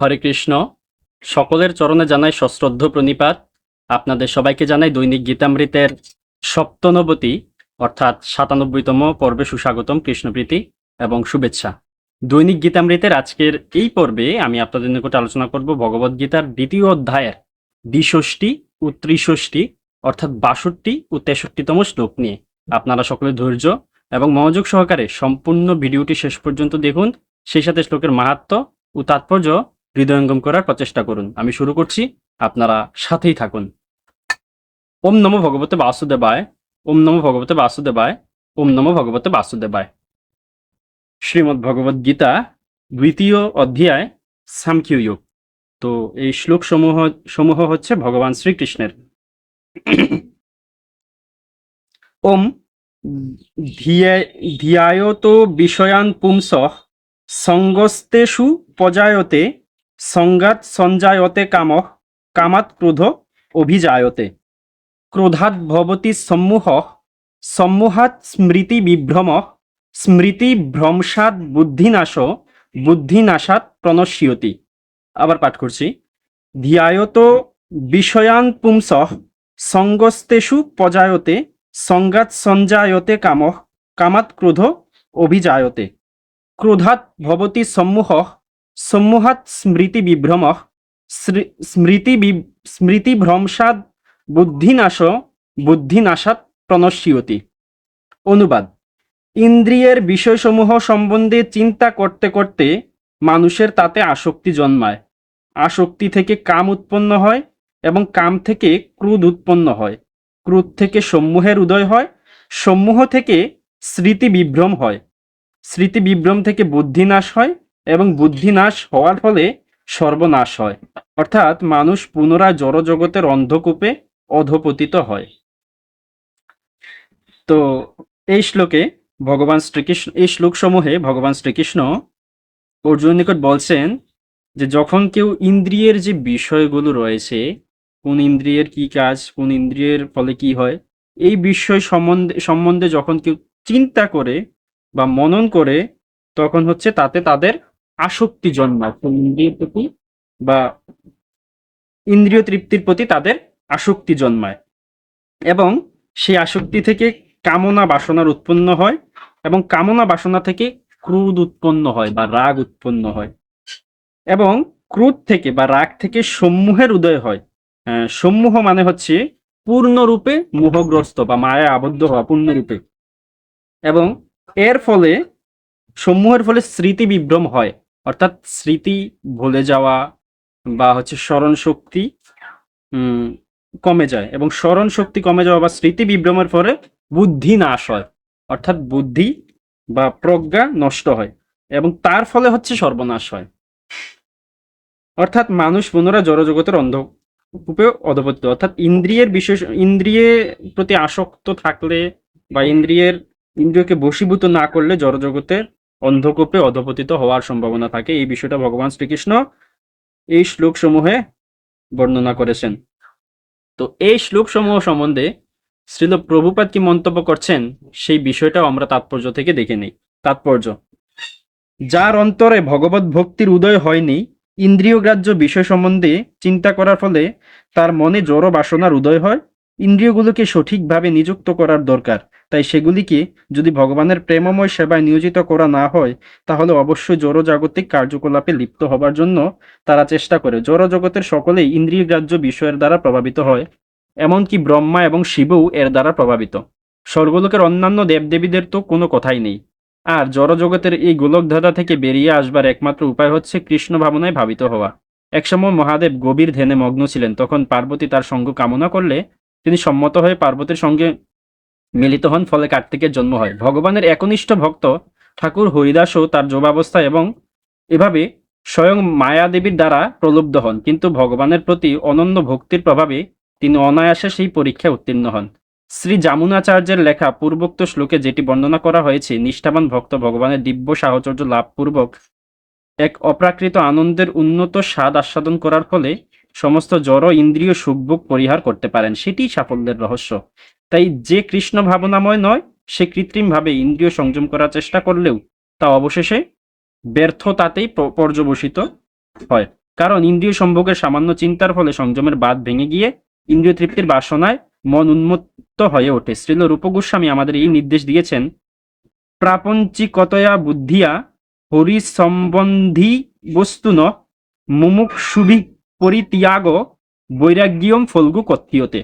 হরে কৃষ্ণ। সকলের চরণে জানাই সশ্রদ্ধ প্রণিপাত। আপনাদের সবাইকে জানাই দৈনিক গীতামৃতের সপ্তনবতী, অর্থাৎ সাতানব্বইতম পর্বে সুস্বাগতম কৃষ্ণপ্রীতি এবং শুভেচ্ছা। দৈনিক গীতামৃতের আজকের এই পর্বে আমি আপনাদের নিকট আলোচনা করব ভগবদ গীতার দ্বিতীয় অধ্যায়ের দ্বিষষ্টি ও ত্রিষষ্টি, অর্থাৎ বাষট্টি ও তেষট্টিতম শ্লোক নিয়ে। আপনারা সকলে ধৈর্য এবং মনোযোগ সহকারে সম্পূর্ণ ভিডিওটি শেষ পর্যন্ত দেখুন। সেই সাথে শ্লোকের মাহাত্ম ও তাৎপর্য হৃদয়ঙ্গম করার প্রচেষ্টা করুন। আমি শুরু করছি। আপনারা সাথেই থাকুন। ওম নমো ভগবতে বাসুদেবায়, ওম নমো ভগবতে বাসুদেবায়, ওম নমো ভগবতে বাসুদেবায়। শ্রীমদ্ ভগবদ গীতা দ্বিতীয় অধ্যায় সামকিউয়োগ তো এই শ্লোক সমূহ সমূহ হচ্ছে ভগবান শ্রীকৃষ্ণের। ওম ধিয়া- ধিয়ায়ত বিষয়ান পুংসঃ সঙ্গস্তেষু পজায়তে সংগাত সঞ্জায়তে কামঃ কামাত ক্রোধ অভিজায়তে। ক্রোধাৎ ভবতি সম্মুহ, সম্মোহাৎ স্মৃতি বিভ্রম স্মৃতি ভ্রংসাৎ বুদ্ধিনাশ, বুদ্ধিনাশাৎ প্রণশ্যতি। আবার পাঠ করছি। ধিয়ায়ত বিষয়ান পুংসঃ সঙ্গস্তেষু পজায়তে, সংগাত সঞ্জায়তে কামঃ কামাত ক্রোধ অভিজায়তে। ক্রোধাৎ ভবতি সম্মুহ সম্মোহাৎ স্মৃতি বিভ্রম স্মৃতি বি- স্মৃতিভ্রংসাৎ বুদ্ধিনাশ বুদ্ধিনাশাত প্রণশ্যতি অনুবাদ। ইন্দ্রিয়ের বিষয়সমূহ সম্বন্ধে চিন্তা করতে করতে মানুষের তাতে আসক্তি জন্মায়। আসক্তি থেকে কাম উৎপন্ন হয় এবং কাম থেকে ক্রোধ উৎপন্ন হয়। ক্রোধ থেকে সম্মোহের উদয় হয়, সম্মোহ থেকে স্মৃতি বিভ্রম হয়। স্মৃতি বিভ্রম থেকে বুদ্ধিনাশ হয় এবং বুদ্ধিনাশ হওয়ার ফলে সর্বনাশ হয়। অর্থাৎ মানুষ পুনরায় জড়জগতের অন্ধকূপে অধপতিত হয়। তো এই শ্লোকে ভগবান শ্রীকৃষ্ণ, এই শ্লোক সমূহে ভগবান শ্রীকৃষ্ণ অর্জুন নিকট বলছেন যে, যখন কেউ ইন্দ্রিয়ের যে বিষয়গুলো রয়েছে, কোন ইন্দ্রিয়ের কি কাজ, কোন ইন্দ্রিয়ের ফলে কি হয়, এই বিষয় সম্বন্ধে সম্বন্ধে যখন কেউ চিন্তা করে বা মনন করে, তখন হচ্ছে তাতে তাদের আসক্তি জন্মায় ইন্দ্রিয়ের প্রতি বা ইন্দ্রিয় তৃপ্তির প্রতি তাদের আসক্তি জন্মায়। এবং সেই আসক্তি থেকে কামনা বাসনার উৎপন্ন হয় এবং কামনা বাসনা থেকে ক্রোধ উৎপন্ন হয় বা রাগ উৎপন্ন হয়। এবং ক্রোধ থেকে বা রাগ থেকে সম্মুহের উদয় হয়। সম্মুহ মানে হচ্ছে পূর্ণরূপে মোহগ্রস্ত বা মায়া আবদ্ধ হওয়া, পূর্ণরূপে। এবং এর ফলে সম্মুহের ফলে স্মৃতি বিভ্রম হয়। অর্থাৎ স্মৃতি ভুলে যাওয়া বা হচ্ছে স্মরণ শক্তি কমে যায় এবং স্মরণ শক্তি কমে যাওয়া বা স্মৃতি বিভ্রমের ফলে বুদ্ধি নাশ হয়। অর্থাৎ বুদ্ধি বা প্রজ্ঞা নষ্ট হয় এবং তার ফলে হচ্ছে সর্বনাশ হয়। অর্থাৎ মানুষ পুনরায় জড়জগতের অন্ধকূপে অধপতিত। অর্থাৎ ইন্দ্রিয়ের বিশেষ, ইন্দ্রিয়ে প্রতি আসক্ত থাকলে বা ইন্দ্রিয়ের, ইন্দ্রিয়কে বশীভূত না করলে জড়জগতের অন্ধকূপে অধপতিত হওয়ার সম্ভাবনা থাকে। এই বিষয়টা ভগবান শ্রীকৃষ্ণ এই শ্লোক সমূহে বর্ণনা করেছেন। তো এই শ্লোক সমূহ সম্বন্ধে শ্রীল প্রভুপাদ কি মন্তব্য করছেন, সেই বিষয়টাও আমরা তাৎপর্য থেকে দেখে নিই। তাৎপর্য, যার অন্তরে ভগবত ভক্তির উদয় হয়নি, ইন্দ্রিয়গ্রাহ্য বিষয় সম্বন্ধে চিন্তা করার ফলে তার মনে জড় বাসনার উদয় হয় ইন্দ্রিয়গুলোকে সঠিকভাবে নিযুক্ত করার দরকার। তাই সেগুলিকে যদি ভগবানের প্রেমময় সেবায় নিয়োজিত করা না হয়, তাহলে অবশ্যই জড় জাগতিক কার্যকলাপে লিপ্ত হবার জন্য তারা চেষ্টা করে। জড় জগতের সকলেই ইন্দ্রিয়গ্রাহ্য বিষয়ের দ্বারা প্রভাবিত হয়, এমনকি ব্রহ্মা এবং শিবও এর দ্বারা প্রভাবিত। স্বর্গলোকের অন্যান্য দেবদেবীদের তো কোনো কথাই নেই। আর জড়জগতের এই গোলকধাঁধা থেকে বেরিয়ে আসবার একমাত্র উপায় হচ্ছে কৃষ্ণ ভাবনায় ভাবিত হওয়া। একসময় মহাদেব গভীর ধ্যানে মগ্ন ছিলেন, তখন পার্বতী তার সঙ্গ কামনা করলে তিনি সম্মত হয়ে পার্বতীর সঙ্গে মিলিত হন, ফলে কার্তিকের জন্ম হয়। ভগবানের একনিষ্ঠ ভক্ত ঠাকুর হরিদাসও তার যোগাবস্থা এবং এভাবে স্বয়ং মায়া দেবীর দ্বারা প্রলুব্ধ হন। কিন্তু ভগবানের প্রতি অনন্য ভক্তির প্রভাবে তিনি অনায়াসে সেই পরীক্ষায় উত্তীর্ণ হন। শ্রী জামুনাচার্যের লেখা পূর্বোক্ত শ্লোকে যেটি বর্ণনা করা হয়েছে, নিষ্ঠাবান ভক্ত ভগবানের দিব্য সাহচর্য লাভপূর্বক এক অপ্রাকৃত আনন্দের উন্নত স্বাদ আস্বাদন করার ফলে সমস্ত জড় ইন্দ্রিয় সুখভোগ পরিহার করতে পারেন। সেটি সাফল্যের রহস্য। তাই যে কৃষ্ণ ভাবনাময় নয়, সে কৃত্রিমভাবে ইন্দ্রিয় সংযম করার চেষ্টা করলেও তা অবশেষে ব্যর্থতাতেই পর্যবসিত হয়। কারণ ইন্দ্রিয় সম্ভোগের সামান্য চিন্তার ফলে সংযমের বাদ ভেঙে গিয়ে ইন্দ্রিয় তৃপ্তির বাসনায় মন উন্মত্ত হয়ে ওঠে। শ্রীল রূপ গোস্বামী আমাদের এই নির্দেশ দিয়েছেন, প্রাপঞ্চিকতয়া বুদ্ধিয়া হরি সম্বন্ধী বস্তুন মুমুক্ষুভি পরিত্যাগ বৈরাগ্যম ফলগু কথিয়তে।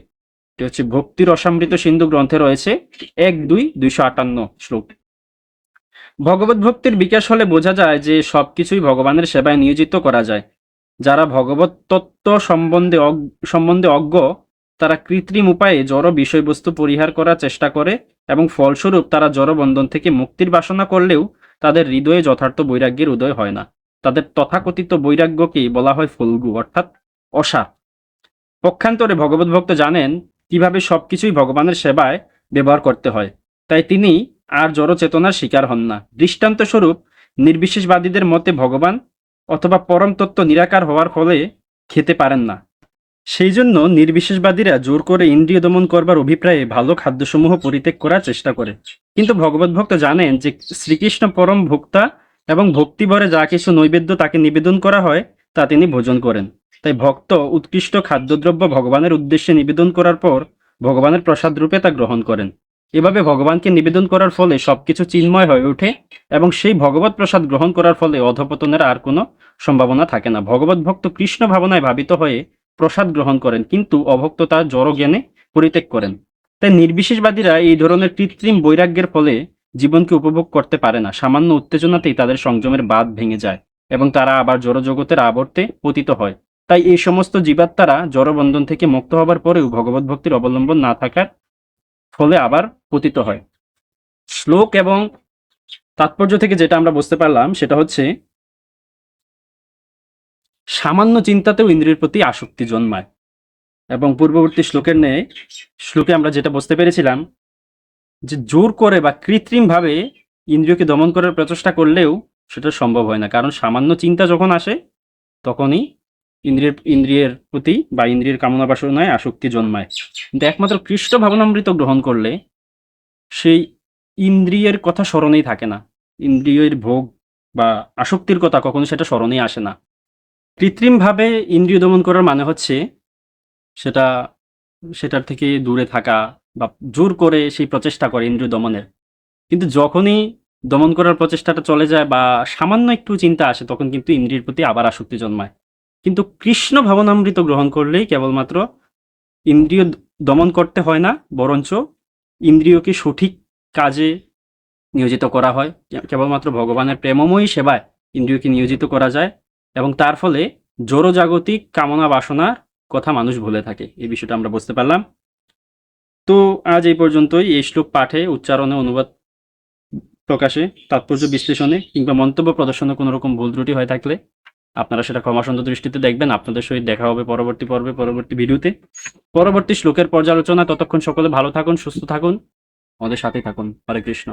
এটি হচ্ছে ভক্তি রসামৃত সিন্ধু গ্রন্থে রয়েছে এক দুই দুইশো আটান্ন শ্লোক। ভগবত ভক্তির বিকাশ হলে বোঝা যায় যে সবকিছুই ভগবানের সেবায় নিয়োজিত করা যায়। যারা ভগবত তত্ত্ব সম্বন্ধে সম্বন্ধে অজ্ঞ, তারা কৃত্রিম উপায়ে জড় বিষয়বস্তু পরিহার করার চেষ্টা করে এবং ফলস্বরূপ তারা জড়বন্ধন থেকে মুক্তির বাসনা করলেও তাদের হৃদয়ে যথার্থ বৈরাগ্যের উদয় হয় না। তাদের তথাকথিত বৈরাগ্যকেই বলা হয় ফলগু, অর্থাৎ অসার পক্ষান্তরে ভগবত ভক্ত জানেন কীভাবে সবকিছুই ভগবানের সেবায় ব্যবহার করতে হয়। তাই তিনি আর জড় চেতনার শিকার হন না। দৃষ্টান্ত স্বরূপ নির্বিশেষবাদীদের মতে ভগবান অথবা পরম তত্ত্ব নিরাকার হওয়ার ফলে খেতে পারেন না। সেই জন্য নির্বিশেষবাদীরা জোর করে ইন্দ্রিয় দমন করবার অভিপ্রায়ে ভালো খাদ্যসমূহ পরিত্যাগ করার চেষ্টা করে। কিন্তু ভগবত ভক্ত জানেন যে শ্রীকৃষ্ণ পরম ভোক্তা এবং ভক্তিভরে যা কিছু নৈবেদ্য তাকে নিবেদন করা হয়, তা তিনি ভোজন করেন। তাই ভক্ত উৎকৃষ্ট খাদ্যদ্রব্য ভগবানের উদ্দেশ্যে নিবেদন করার পর ভগবানের প্রসাদ রূপে তা গ্রহণ করেন। এভাবে ভগবানকে নিবেদন করার ফলে সবকিছু চিন্ময় হয়ে ওঠে এবং সেই ভগবত প্রসাদ গ্রহণ করার ফলে অধপতনের আর কোনো সম্ভাবনা থাকে না। ভগবত ভক্ত কৃষ্ণ ভাবনায় ভাবিত হয়ে প্রসাদ গ্রহণ করেন, কিন্তু অভক্ত তার জড় জ্ঞানে পরিত্যাগ করেন। তাই নির্বিশেষবাদীরা এই ধরনের কৃত্রিম বৈরাগ্যের ফলে জীবনকে উপভোগ করতে পারে না। সামান্য উত্তেজনাতেই তাদের সংযমের বাঁধ ভেঙে যায় এবং তারা আবার জড়জগতের আবর্তে পতিত হয়। তাই এই সমস্ত জীবাত্মারা জড়বন্ধন থেকে মুক্ত হবার পরেও ভগবত ভক্তির অবলম্বন না থাকার ফলে আবার পতিত হয়। শ্লোক এবং তাৎপর্য থেকে যেটা আমরা বুঝতে পারলাম, সেটা হচ্ছে, সামান্য চিন্তাতেও ইন্দ্রিয়ের প্রতি আসক্তি জন্মায়। এবং পূর্ববর্তী শ্লোকের ন্যায়, শ্লোকে আমরা যেটা বুঝতে পেরেছিলাম যে জোর করে বা কৃত্রিমভাবে ইন্দ্রিয়কে দমন করার প্রচেষ্টা করলেও সেটা সম্ভব হয় না। কারণ সামান্য চিন্তা যখন আসে, তখনই ইন্দ্রিয়ের ইন্দ্রিয়ের প্রতি বা ইন্দ্রিয়ের কামনা বাসনায় আসক্তি জন্মায়। কিন্তু একমাত্র কৃষ্ণ ভাবনামৃত গ্রহণ করলে সেই ইন্দ্রিয়ের কথা স্মরণেই থাকে না। ইন্দ্রিয়ের ভোগ বা আসক্তির কথা কখনো সেটা স্মরণেই আসে না। কৃত্রিমভাবে ইন্দ্রিয় দমন করার মানে হচ্ছে সেটা, সেটার থেকে দূরে থাকা বা জোর করে সেই প্রচেষ্টা করে ইন্দ্রিয় দমনের। কিন্তু যখনই দমন করার প্রচেষ্টাটা চলে যায় বা সামান্য একটু চিন্তা আসে, তখন কিন্তু ইন্দ্রিয়ের প্রতি আবার আসক্তি জন্মায়। কিন্তু কৃষ্ণ ভাবনামৃত গ্রহণ করলেই কেবলমাত্র ইন্দ্রিয় দমন করতে হয় না, বরঞ্চ ইন্দ্রিয়কে সঠিক কাজে নিয়োজিত করা হয়। কেবলমাত্র ভগবানের প্রেমময়ী সেবায় ইন্দ্রিয়কে নিয়োজিত করা যায় এবং তার ফলে জড়জাগতিক কামনা বাসনার কথা মানুষ ভুলে থাকে। এই বিষয়টা আমরা বুঝতে পারলাম। তো আজ এই পর্যন্তই। এই শ্লোক পাঠে, উচ্চারণে, অনুবাদ প্রকাশে, তাৎপর্য বিশ্লেষণে কিংবা মন্তব্য প্রদর্শনে কোনো রকম ভুল ত্রুটি হয়ে থাকলে আপনারা সেটা ক্ষমাসন্দ দৃষ্টিতে দেখবেন। আপনাদের সহিত দেখা হবে পরবর্তী পর্বে, পরবর্তী ভিডিওতে। পরবর্তী শ্লোকের পর্যালোচনা ততক্ষণ সকলে ভালো থাকুন, সুস্থ থাকুন। আমাদের সাথেই থাকুন। হরে কৃষ্ণ।